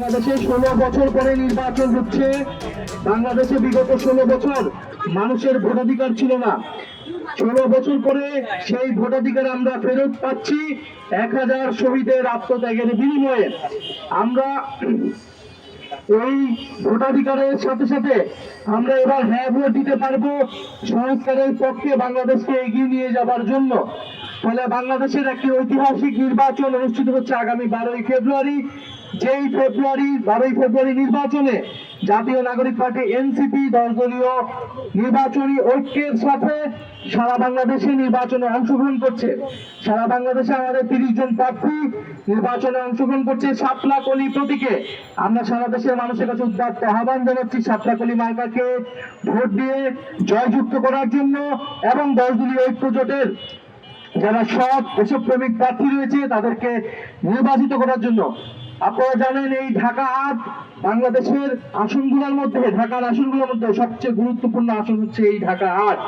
বাংলাদেশে ষোলো বছর পরে নির্বাচন হচ্ছে। বাংলাদেশে বিগত ষোলো বছর মানুষের ভোটাধিকার ছিল না। ষোলো বছর পরে সেই ভোটাধিকার আমরা ফেরত পাচ্ছি এক হাজার শহীদের আত্মত্যাগের বিনিময়ে। আমরা এই ভোটাধিকারের সাথে সাথে আমরা এবার হ্যাঁ ভোট দিতে পারব সংস্কারের পক্ষে বাংলাদেশকে এগিয়ে নিয়ে যাবার জন্য। ফলে বাংলাদেশের একটি ঐতিহাসিক নির্বাচন অনুষ্ঠিত হচ্ছে আগামী বারোই ফেব্রুয়ারি। যেই ফেব্রুয়ারি, বারোই ফেব্রুয়ারি নির্বাচনে জাতীয় নাগরিক পার্টি এনসিপি দলদলীয় নির্বাচনী ঐক্যের সাথে সারা বাংলাদেশে নির্বাচনে অংশগ্রহণ করছে। সারা বাংলাদেশে আমাদের তিরিশ জন প্রার্থী নির্বাচনে অংশগ্রহণ করছে সাতলা কলি প্রতীকে। আমরা সারা দেশের মানুষের কাছে উদ্যাত্ত আহ্বান জানাচ্ছি সাতলা কলি মার্কাকে ভোট দিয়ে জয়যুক্ত করার জন্য এবং দলদলীয় ঐক্য জোটের যারা সৎ, দেশপ্রেমিক প্রার্থী রয়েছে তাদেরকে নির্বাচিত করার জন্য। আপনারা জানেন এই ঢাকা আট বাংলাদেশের আসনগুলোর মধ্যে, ঢাকার আসনগুলোর মধ্যে সবচেয়ে গুরুত্বপূর্ণ আসন হচ্ছে এই ঢাকা আট।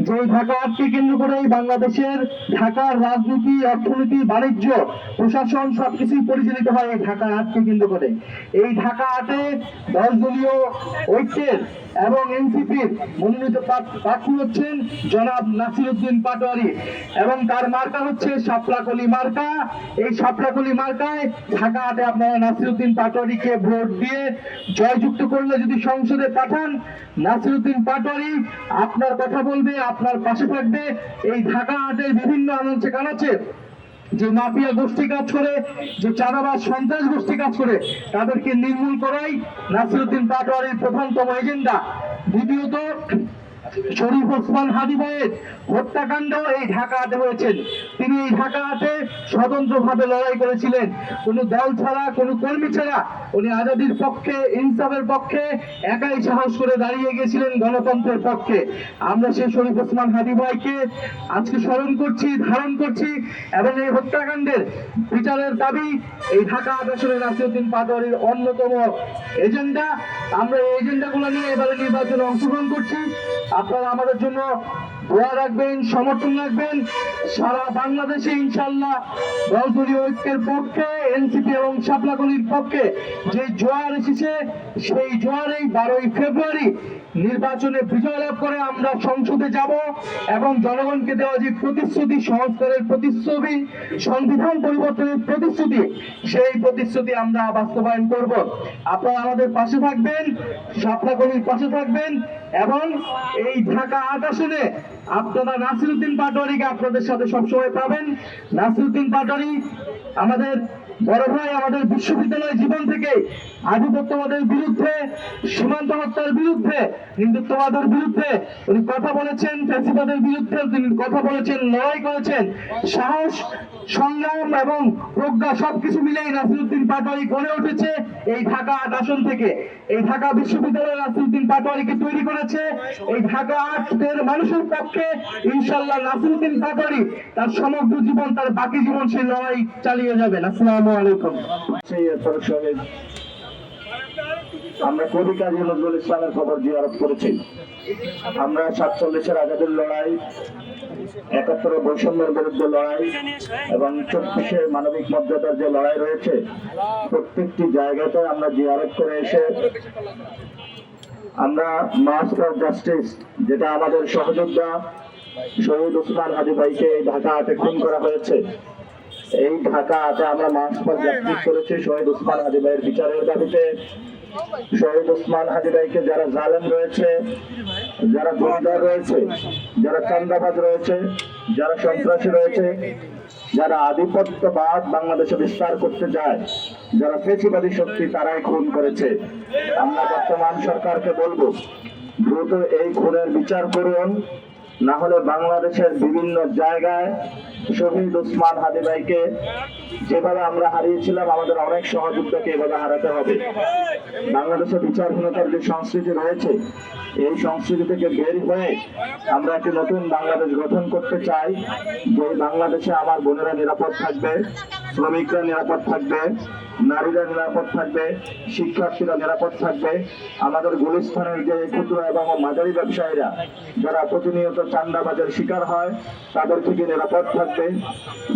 যে ঢাকা আটকে কেন্দ্র করে বাংলাদেশের ঢাকার রাজনীতি, অর্থনীতি, বাণিজ্য, প্রশাসন সবকিছুই পরিচালিত হয় এই ঢাকা আটকে কেন্দ্র করে। এই ঢাকা আটে দশ দলীয় ঐক্যের এবং এনসিপির মনোনীত প্রার্থ- প্রার্থী হচ্ছেন জনাব নাসিরুদ্দিন পাটোয়ারি এবং তার মার্কা হচ্ছে সাপলাকলি মার্কা। এই সাপলাকলি মার্কায় ঢাকা আটে আপনারা নাসিরুদ্দিন পাটোয়ারিকে ভোট দিয়ে জয়যুক্ত করলে যদি সংসদে পাঠান, নাসিরুদ্দিন পাটোয়ারি আপনার কথা বলবে, আপনার পাশে থাকবে। এই ঢাকা আটের বিভিন্ন আনাচে কানাচে যে মাফিয়া গোষ্ঠী কাজ করে, যে চাঁদাবাজ সন্ত্রাস গোষ্ঠী কাজ করে, তাদেরকে নির্মূল করাই নাসিরুদ্দিন পাটোয়ারির প্রধানতম এজেন্ডা। দ্বিতীয়ত, শরীফ ওসমান হাদি ভাইয়ের হত্যাকাণ্ড এই ঢাকা ঢাকাতে হয়েছেন তিনি এই ঢাকাতে স্বতন্ত্রভাবে লড়াই করেছিলেন। কোনো দল ছাড়া, কোনো কর্মী ছাড়া উনি আজাদির পক্ষে, ইনসাফের পক্ষে একাই সাহস করে দাঁড়িয়ে গেছিলেন গণতন্ত্রের পক্ষে। আমরা সেই শরীফ ওসমান হাদি ভাইকে আজকে স্মরণ করছি, ধারণ করছি এবং এই হত্যাকাণ্ডের বিচারের দাবি এই ঢাকা আবাসনের নাসিরুদ্দিন পাটোয়ারির অন্যতম এজেন্ডা। আমরা এই এজেন্ডাগুলো নিয়ে এবারে নির্বাচনে অংশগ্রহণ করছি। আপনারা আমাদের জন্য দোয়া রাখবেন, সমর্থন রাখবেন। সারা বাংলাদেশে ইনশাল্লাহ দলদলীয় ঐক্যের পক্ষে, এনসিপি এবং শাপলাকলির পক্ষে যে জোয়ার এসেছে, সেই জোয়ার এই বারোই ফেব্রুয়ারি নির্বাচনে বিজয় লাভ করে আমরা সংসদে যাব এবং জনগণকে দেওয়া যে প্রতিশ্রুতি, সংস্কারের প্রতিশ্রুতি, সংবিধান পরিবর্তনের প্রতিশ্রুতি, সেই প্রতিশ্রুতি আমরা বাস্তবায়ন করব। আপনারা আমাদের পাশে থাকবেন সাপলাকলির পাশে থাকবেন এবং এই ঢাকা আসনে আপনারা নাসিরুদ্দিন পাটোয়ারিকে আপনাদের সাথে সবসময় পাবেন। নাসিরুদ্দিন পাটোয়ারি আমাদের বড় ভাই, আমাদের বিশ্ববিদ্যালয় জীবন থেকে আধিপত্যবাদের বিরুদ্ধে, সীমান্ত হত্যার বিরুদ্ধে, হিন্দুত্ববাদের বিরুদ্ধে উনি কথা বলেছেন, ফ্যাসিবাদের বিরুদ্ধে তিনি কথা বলেছেন, লড়াই করেছেন। সাহস সংগ্রাম এবং প্রজ্ঞা সবকিছু মিলেই নাসিরুদ্দিন পাটোয়ারি গড়ে উঠেছে এই ঢাকা আট আসন থেকে। এই ঢাকা বিশ্ববিদ্যালয় নাসিরুদ্দিন পাটোয়ারিকে তৈরি করেছে। এই ঢাকা আটের মানুষের পক্ষে ইনশাল্লাহ নাসিরুদ্দিন পাটোয়ারি তার সমগ্র জীবন, তার বাকি জীবন সেই লড়াই চালিয়ে যাবেন আসসালামু আলাইকুম। আমরা কবি কাজী নজরুল ইসলামের খবর জিয়ারত করেছি। আমরা সাতচল্লিশের আজাদের লড়াই একাত্তর বৈষম্যের বিরুদ্ধে লড়াই এবং চব্বিশে মানবিক মর্যাদার যে লড়াই রয়েছে, প্রত্যেকটি জায়গাতে আমরা জিয়ারত করে এসে আমরা মার্চ ফর জাস্টিস যেটা আমাদের সহযোদ্ধা শহীদ ওসমান হাজি ভাইকে ঢাকা আটে খুন করা হয়েছে। এই ঢাকা আটে আমরা মার্চ ফর জাস্টিস করেছি শহীদ ওসমান হাজি ভাইয়ের বিচারের দাবিতে। শহীদ ওসমান হাজি ভাইকে যারা জালেম রয়েছে, যারা গুন্ডা রয়েছে, যারা চান্দাবাজ রয়েছে, যারা সন্ত্রাসী রয়েছে, যারা আধিপত্যবাদ বাংলাদেশে বিস্তার করতে যায় যারা ফেসিবাদী শক্তি তারাই খুন করেছে। আমরা বর্তমান সরকারকে বলব, দ্রুত এই খুনের বিচার করুন না হলে বাংলাদেশের বিভিন্ন জায়গায় শহীদ ওসমান হাদি ভাইকে যেভাবে আমরা হারিয়েছিলাম, আমাদের অনেক সহযোগিতাকে এভাবে হারাতে হবে। বাংলাদেশে বিচারহীনতার যে সংস্কৃতি রয়েছে, এই সংস্কৃতি থেকে বের হয়ে আমরা একটি নতুন বাংলাদেশ গঠন করতে চাই, যে বাংলাদেশে আমার বোনেরা নিরাপদ থাকবে, শ্রমিকরা নিরাপদ থাকবে। নারীরা নিরাপদ থাকবে, শিক্ষার্থীরা নিরাপদ থাকবে। আমাদের গুলিস্থানের যে ক্ষুদ্র এবং মাঝারি ব্যবসায়ীরা, যারা প্রতিনিয়ত চান্দাবাজের শিকার হয়, তাদের থেকে নিরাপদ থাকবে।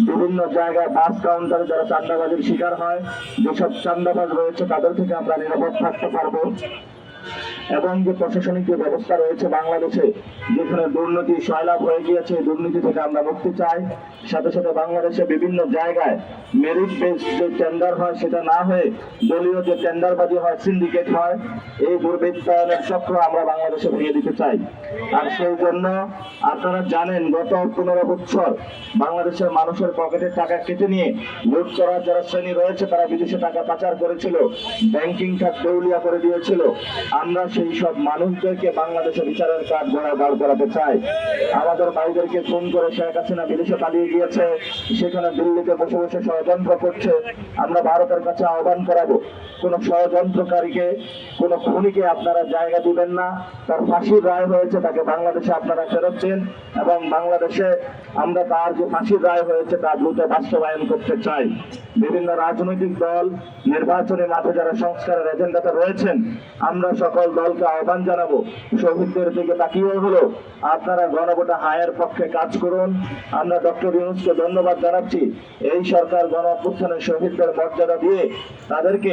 বিভিন্ন জায়গায় বাস কাউন্টারে যারা চান্দাবাজের শিকার হয়, যেসব চান্দাবাজ রয়েছে, তাদের থেকে আমরা নিরাপদ থাকতে পারব। এবং যে প্রশাসনিক যে ব্যবস্থা রয়েছে বাংলাদেশে, যেখানে দুর্নীতি সয়লাভ হয়ে গিয়েছে দুর্নীতি থেকে আমরা মুক্তি চাই। সাথে সাথে বাংলাদেশে বিভিন্ন জায়গায় মেরিট বেস যে টেন্ডার হয়, সেটা না হয়ে দলীয় যে টেন্ডারবাজি হয় সিন্ডিকেট হয়, এই দুর্বৃত্তায়নের চক্র আমরা বাংলাদেশে ভেঙে দিতে চাই। আর সেই জন্য আপনারা জানেন, গত পনেরো বছর বাংলাদেশের মানুষের পকেটের টাকা কেটে নিয়ে লুট করার যারা শ্রেণি রয়েছে, তারা বিদেশে টাকা পাচার করেছিল ব্যাংকিং খাত দেউলিয়া করে দিয়েছিল। আমরা সেই সব মানুষদেরকে বাংলাদেশে বিচারের কাঠ গড়ায় দাঁড় করাতে চাই। আমাদের ভাইদেরকে ফোন করে শেখ হাসিনা বিদেশে পালিয়ে গিয়েছে, সেখানে দিল্লিতে বসে বসে ষড়যন্ত্র করছে। আমরা ভারতের কাছে আহ্বান করাবো, কোন ষড়যন্ত্রকারীকে, কোন খুনিকে আপনারা জায়গা দিবেন না। তার ফাঁসির রায় হয়েছে, তাকে বাংলাদেশে আপনারা ফেরত দিন এবং বাংলাদেশে আমরা তার যে ফাঁসির রায় হয়েছে, তা দ্রুত বাস্তবায়ন করতে চাই। বিভিন্ন রাজনৈতিক দল, নির্বাচনী মাঠে যারা সংস্কারের এজেন্ডাতে রয়েছেন, আমরা সকল দলকে আহ্বান জানাব। শহীদদের দিকে তাকিয়ে হলো, আপনারা গণভোটে হায়ের পক্ষে কাজ করুন। আমরা ডক্টর ইউনুসকে ধন্যবাদ জানাচ্ছি। এই সরকার গণ শহীদদের মর্যাদা দিয়ে তাদেরকে,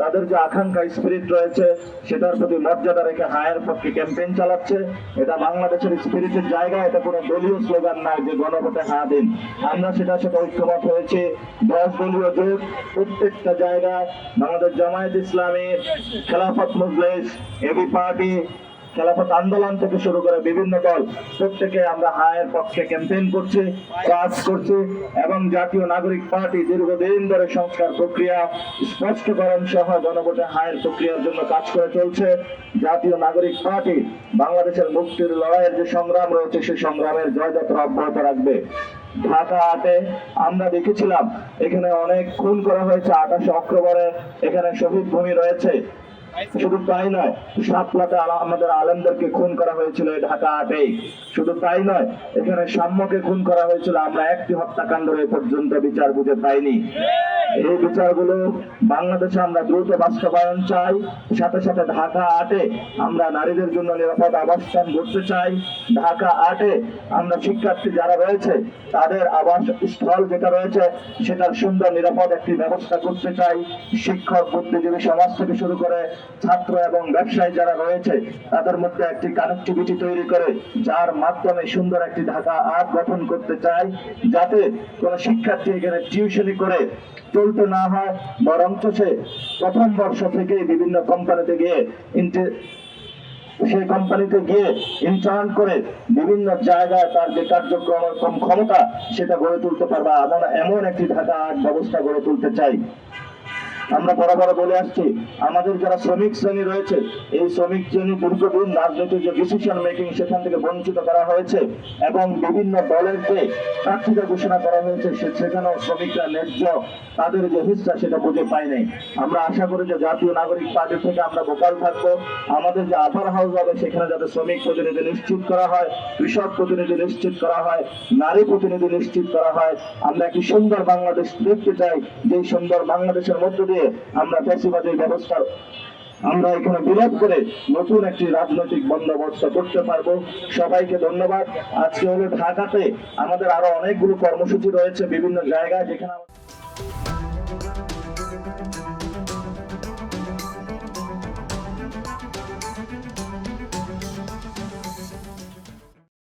তাদের যে আকাঙ্ক্ষা, স্পিরিট রয়েছে, সেটার প্রতি মর্যাদা রেখে হায়ের পক্ষে ক্যাম্পেইন চালাচ্ছে। এটা বাংলাদেশের স্পিরিটের জায়গা, এটা কোনো দলীয় স্লোগান না যে গণভোটে হা দিন। আমরা সেটা সাথে ঐক্যমত হয়েছে। দশ দলীয় জোট প্রত্যেকটা জায়গায় বাংলাদেশ জামায়াত ইসলামী, খেলাফত মজলিস, এবি পার্টি, খেলাফত আন্দোলন থেকে শুরু করে বিভিন্ন দল প্রত্যেকে আমরা হায়ের পক্ষে ক্যাম্পেইন করছি, কাজ করছি এবং জাতীয় নাগরিক পার্টি দীর্ঘদিন ধরে সংস্কার প্রক্রিয়া, স্পষ্টকরণ সহ গণভোটে হায়ের প্রক্রিয়ার জন্য কাজ করে চলছে। জাতীয় নাগরিক পার্টি বাংলাদেশের মুক্তির লড়াইয়ের যে সংগ্রাম রয়েছে সেই সংগ্রামের জয়যাত্রা অব্যাহত রাখবে। ঢাকা আটে আমরা দেখেছিলাম, এখানে অনেক খুন করা হয়েছে, আঠাশে অক্টোবরে এখানে শহীদ ভূমি রয়েছে। শুধু তাই নয় সাতলাতে আমাদের আলেমদেরকে খুন করা হয়েছিল ঢাকা আটেই শুধু তাই নয়, এখানে সাম্যকে খুন করা হয়েছিল, আমরা একটি হত্যাকাণ্ড এ পর্যন্ত বিচার বুঝে পাইনি। এই বিচারগুলো বাংলাদেশে আমরা দ্রুত বাস্তবায়ন চাই। সাথে সাথে ঢাকা আটে আমরা নারীদের জন্য নিরাপদ আবাসস্থান করতে চাই। ঢাকা আটে আমরা শিক্ষার্থী যারা রয়েছে, তাদের আবাস স্থল যেটা রয়েছে, সেটার সুন্দর নিরাপদ একটি ব্যবস্থা করতে চাই। শিক্ষক, বুদ্ধিজীবী সমাজ থেকে শুরু করে ছাত্র এবং ব্যবসায়ী যারা রয়েছে, তাদের মধ্যে একটি কানেক্টিভিটি তৈরি করে, যার মাধ্যমে সুন্দর একটি ঢাকা আট গঠন করতে চাই। যাতে কোনো শিক্ষার্থী এখানে টিউশনি করে চলতে না হয়, বরঞ্চ সে প্রথম বর্ষ থেকে বিভিন্ন কোম্পানিতে গিয়ে সেই কোম্পানিতে গিয়ে ইন্টার্ন করে বিভিন্ন জায়গায় তার যে কার্যক্রম ক্ষমতা, সেটা গড়ে তুলতে পারবে। এমন এমন একটি ঢাকা ব্যবস্থা গড়ে তুলতে চাই। আমরা বরাবর বলে আসছি, আমাদের যারা শ্রমিক শ্রেণি রয়েছে, এই শ্রমিক শ্রেণি দীর্ঘদিন রাজনৈতিক যে ডিসিশন মেকিং সেখান থেকে বঞ্চিত করা হয়েছে এবং বিভিন্ন দলের যে প্রার্থীতা ঘোষণা করা হয়েছে সেখানেও শ্রমিকরা ন্যায্য তাদের যে হিস্সা সেটা বুঝে পায় নাই। আমরা আশা করি যে জাতীয় নাগরিক পার্টি থেকে আমরা ভোকাল থাকব। আমাদের যে আপার হাউস হবে, সেখানে যাতে শ্রমিক প্রতিনিধি নিশ্চিত করা হয়, কৃষক প্রতিনিধি নিশ্চিত করা হয়, নারী প্রতিনিধি নিশ্চিত করা হয়। আমরা একটি সুন্দর বাংলাদেশ দেখতে চাই যে সুন্দর বাংলাদেশের মধ্য দিয়ে আমরা ফ্যাসিবাদের ব্যবস্থা আমরা এখানে বিরোধ করে নতুন একটি রাজনৈতিক বন্দোবস্ত করতে পারব। সবাইকে ধন্যবাদ। আজকে হলো ঢাকাতে আমাদের আরও অনেকগুলো কর্মসূচি রয়েছে বিভিন্ন জায়গায় যেখানে